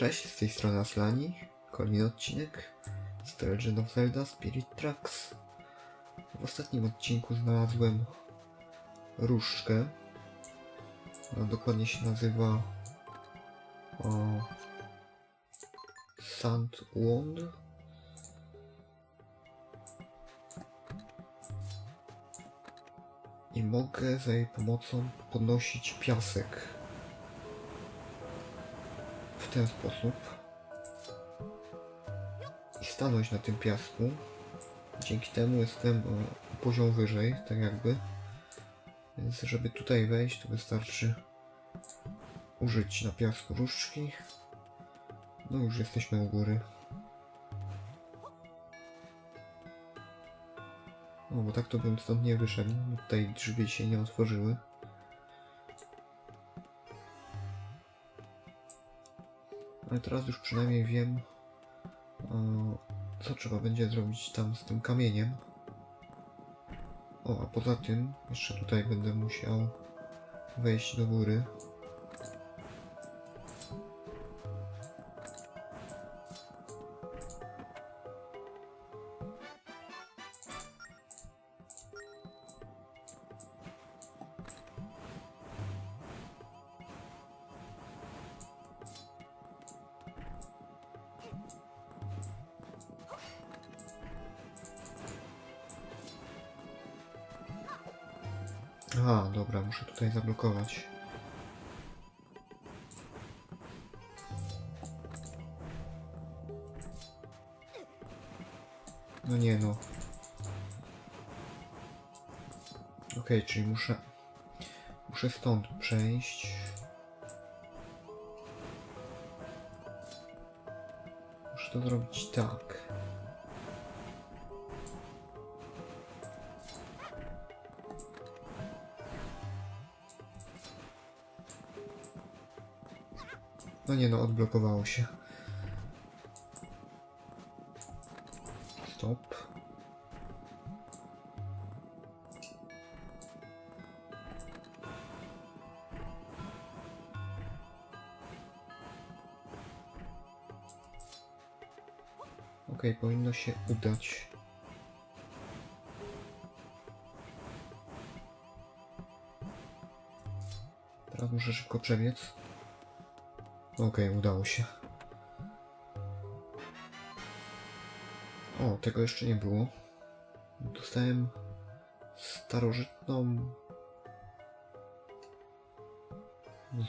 Cześć, z tej strony Aslani. Kolejny odcinek z The Legend of Zelda Spirit Tracks. W ostatnim odcinku znalazłem różdżkę. Ona dokładnie się nazywa o, Sand Wand. I mogę za jej pomocą podnosić piasek w ten sposób i stanąć na tym piasku. Dzięki temu jestem o poziom wyżej, tak jakby. Więc żeby tutaj wejść, to wystarczy użyć na piasku różdżki. No już jesteśmy u góry. No bo tak to bym stąd nie wyszedł. Tutaj drzwi się nie otworzyły. Ale teraz już przynajmniej wiem, e, co trzeba będzie zrobić tam z tym kamieniem. O, a poza tym jeszcze tutaj będę musiał wejść do góry. Aha, dobra, muszę tutaj zablokować. No nie no. Okej, czyli muszę... Muszę stąd przejść. Muszę to zrobić tak. No nie no, odblokowało się. Stop. Okej, powinno się udać. Teraz muszę szybko przebiec. Okej, udało się. O, tego jeszcze nie było. Dostałem starożytną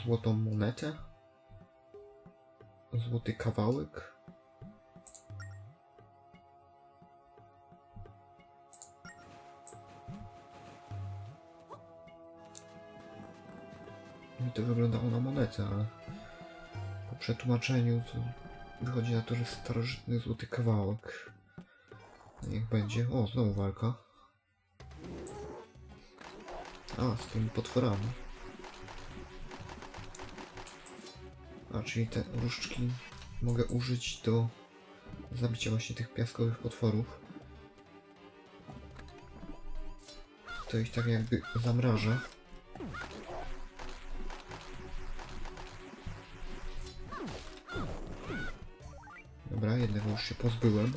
złotą monetę. Złoty kawałek. Mi to wyglądało na monetę, ale przetłumaczeniu to wychodzi na to, że starożytny złoty kawałek. Niech będzie. O, znowu walka. A, z tymi potworami. A, czyli te różdżki mogę użyć do zabicia właśnie tych piaskowych potworów. To ich tak jakby zamraża. Jednego już się pozbyłem.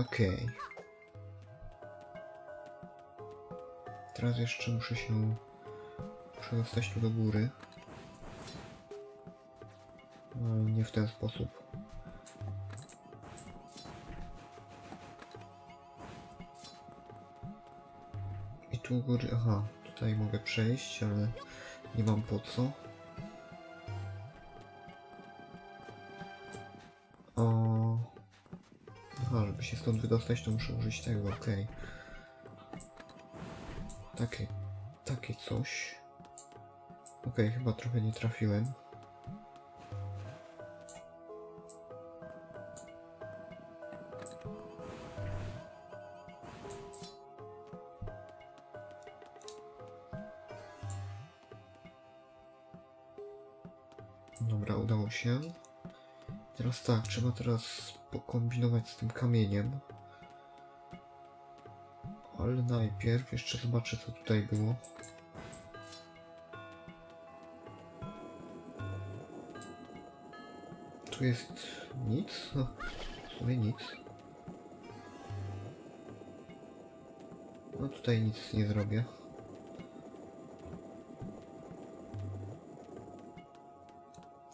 Okej. Teraz jeszcze muszę się przedostać tu do góry. No, nie w ten sposób. I tu góry, aha, tutaj mogę przejść, ale nie mam po co. O. Aha, żeby się stąd wydostać, to muszę użyć tego, okej. Takie, takie coś. Okej, okay, chyba trochę nie trafiłem. Dobra, udało się. Teraz tak, trzeba teraz pokombinować z tym kamieniem. Ale najpierw jeszcze zobaczę co tutaj było. Tu jest nic? No, w sumie nic. No tutaj nic nie zrobię.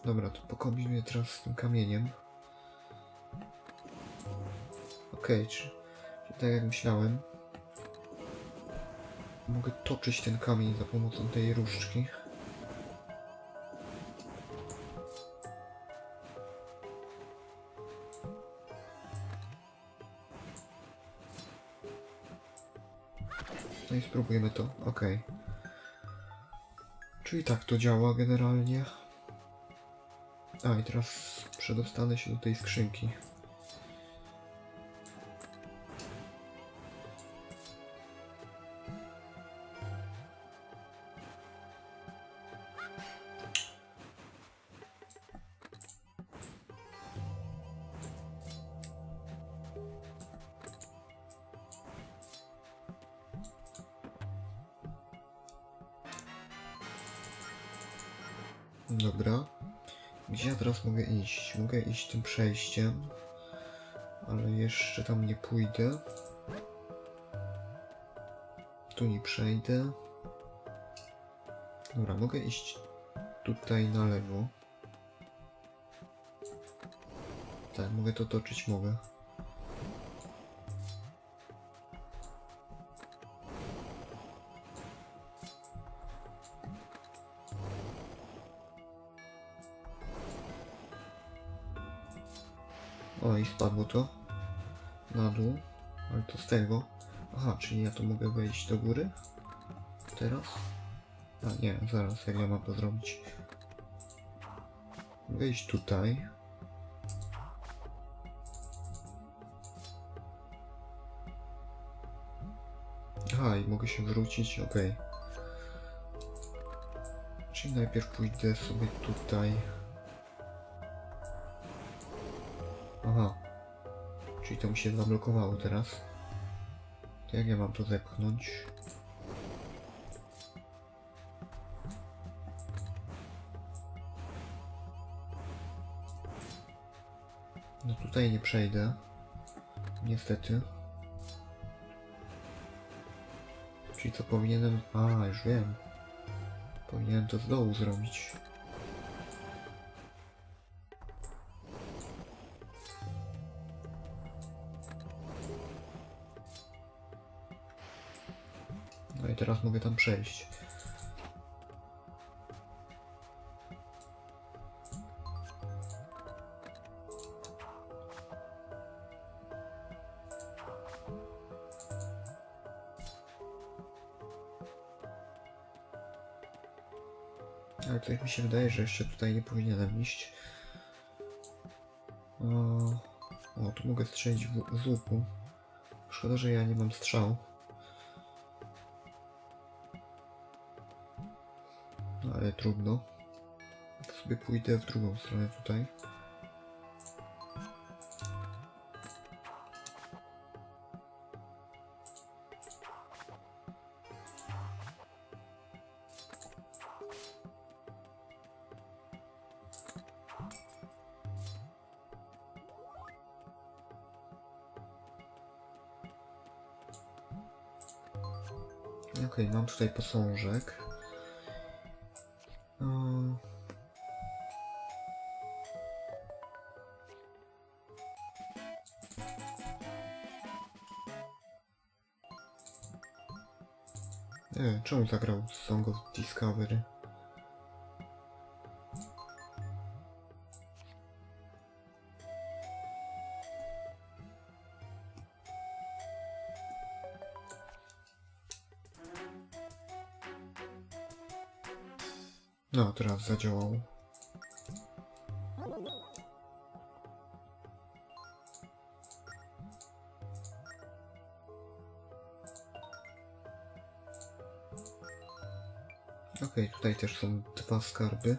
Dobra, to pokombinuję teraz z tym kamieniem. Okej, czy, czy tak jak myślałem. Mogę toczyć ten kamień za pomocą tej różdżki. I spróbujemy to. Okej. Czyli tak to działa generalnie. A i teraz przedostanę się do tej skrzynki. Mogę iść? Tym przejściem, ale jeszcze tam nie pójdę. Tu nie przejdę. Dobra, mogę iść tutaj na lewo. Tak, mogę to toczyć, mogę. Spadło to na dół, ale to z tego. Aha, czyli ja to mogę wejść do góry? Teraz? A nie, zaraz, jak ja mam to zrobić? Wejść tutaj. Aha, i mogę się wrócić, okej. Czyli najpierw pójdę sobie tutaj. Aha. Czyli to mi się zablokowało teraz. To jak ja mam to zepchnąć? No tutaj nie przejdę. Niestety. Czyli co powinienem... A, już wiem. Powinienem to z dołu zrobić. No i teraz mogę tam przejść. Ale coś mi się wydaje, że jeszcze tutaj nie powinienem iść. O, o tu mogę strzelić w, z łuku. Szkoda, że ja nie mam strzał. Ale trudno. To sobie pójdę w drugą stronę tutaj. Okej, mam tutaj posążek. O, Nie, czemu zagrał Song of Discovery? No, teraz zadziałał. Okej, tutaj też są dwa skarby.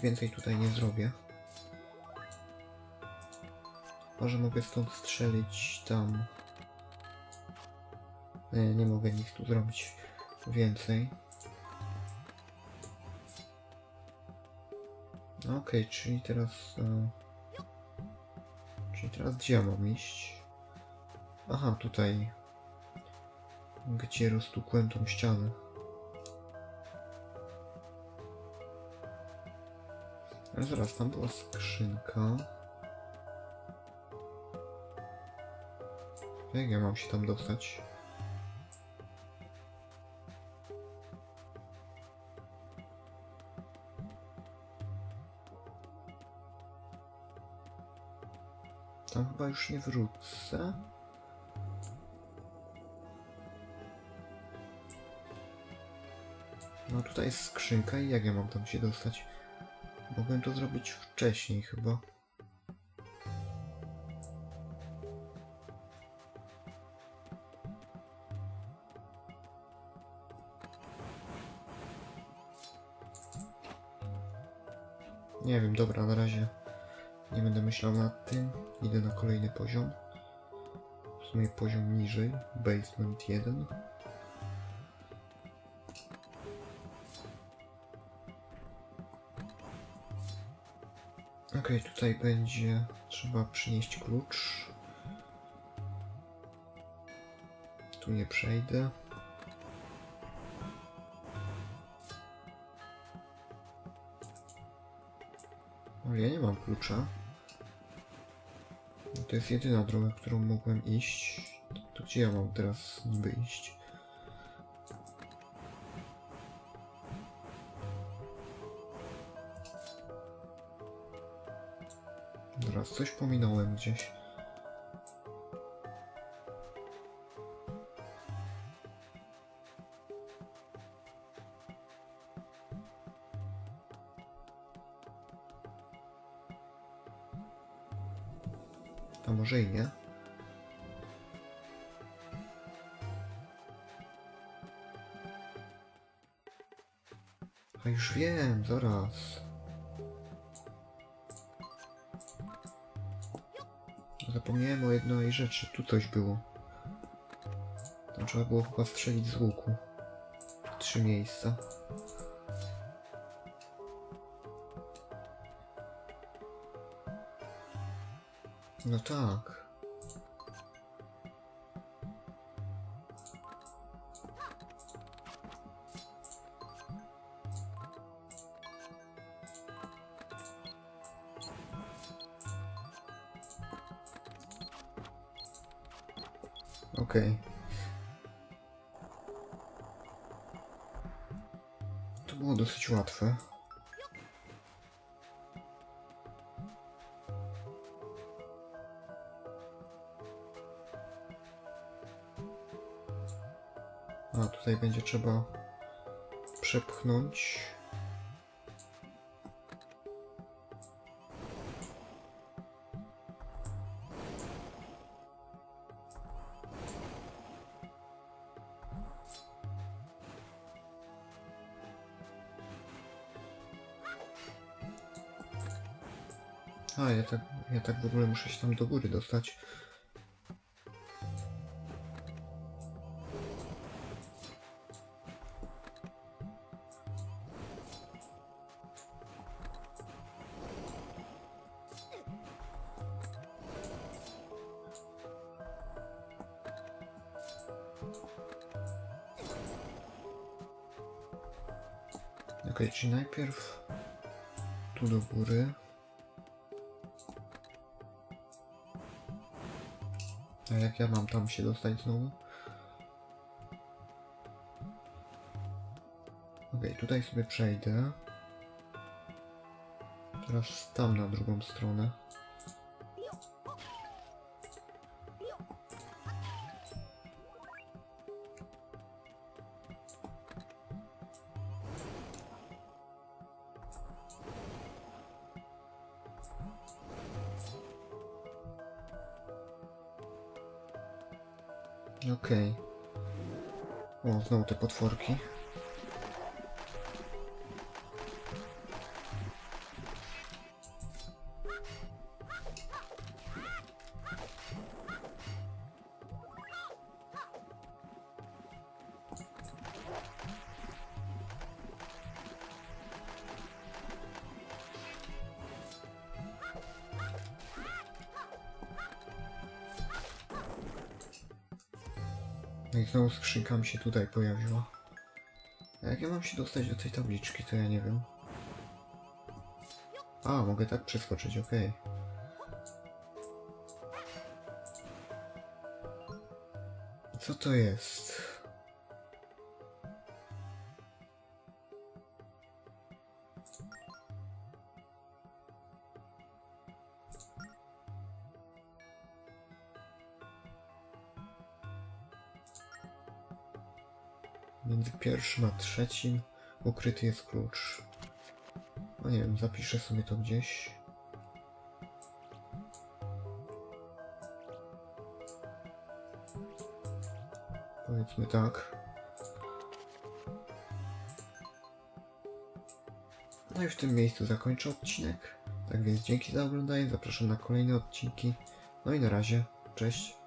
Więcej tutaj nie zrobię. Może mogę stąd strzelić tam. Nie, nie mogę nic tu zrobić więcej. No Okej, czyli teraz... E, czyli teraz gdzie ja mam iść? Aha, tutaj. Gdzie roztukłem tą ścianę. Ale zaraz, tam była skrzynka. Jak ja mam się tam dostać? Tam chyba już nie wrócę. No tutaj jest skrzynka i jak ja mam tam się dostać? Mogłem to zrobić wcześniej chyba. Nie wiem, dobra, na razie nie będę myślał nad tym. Idę na kolejny poziom. W sumie poziom niżej, basement 1. Okej, tutaj będzie trzeba przynieść klucz. Tu nie przejdę. Ale ja nie mam klucza. To jest jedyna droga, którą mogłem iść. To gdzie ja mam teraz niby iść? Teraz coś pominąłem gdzieś. A może i nie? A już wiem, zaraz. Zapomniałem o jednej rzeczy. Tu coś było. Tam trzeba było chyba strzelić z łuku. Trzy miejsca. No tak. Okej. To było dosyć łatwe. A tutaj będzie trzeba przepchnąć. A, ja tak, ja tak w ogóle muszę się tam do góry dostać. Okej, czyli najpierw tu do góry. A jak ja mam tam się dostać znowu? Okej, tutaj sobie przejdę. Teraz tam na drugą stronę. Okej. O, znowu te potworki. No i znowu skrzynka mi się tutaj pojawiła. A jak ja mam się dostać do tej tabliczki, to ja nie wiem. A, mogę tak przeskoczyć, okej. Co to jest? Między pierwszym a trzecim ukryty jest klucz. No nie wiem, zapiszę sobie to gdzieś. Powiedzmy tak. No i w tym miejscu zakończę odcinek. Tak więc dzięki za oglądanie, zapraszam na kolejne odcinki. No i na razie, cześć.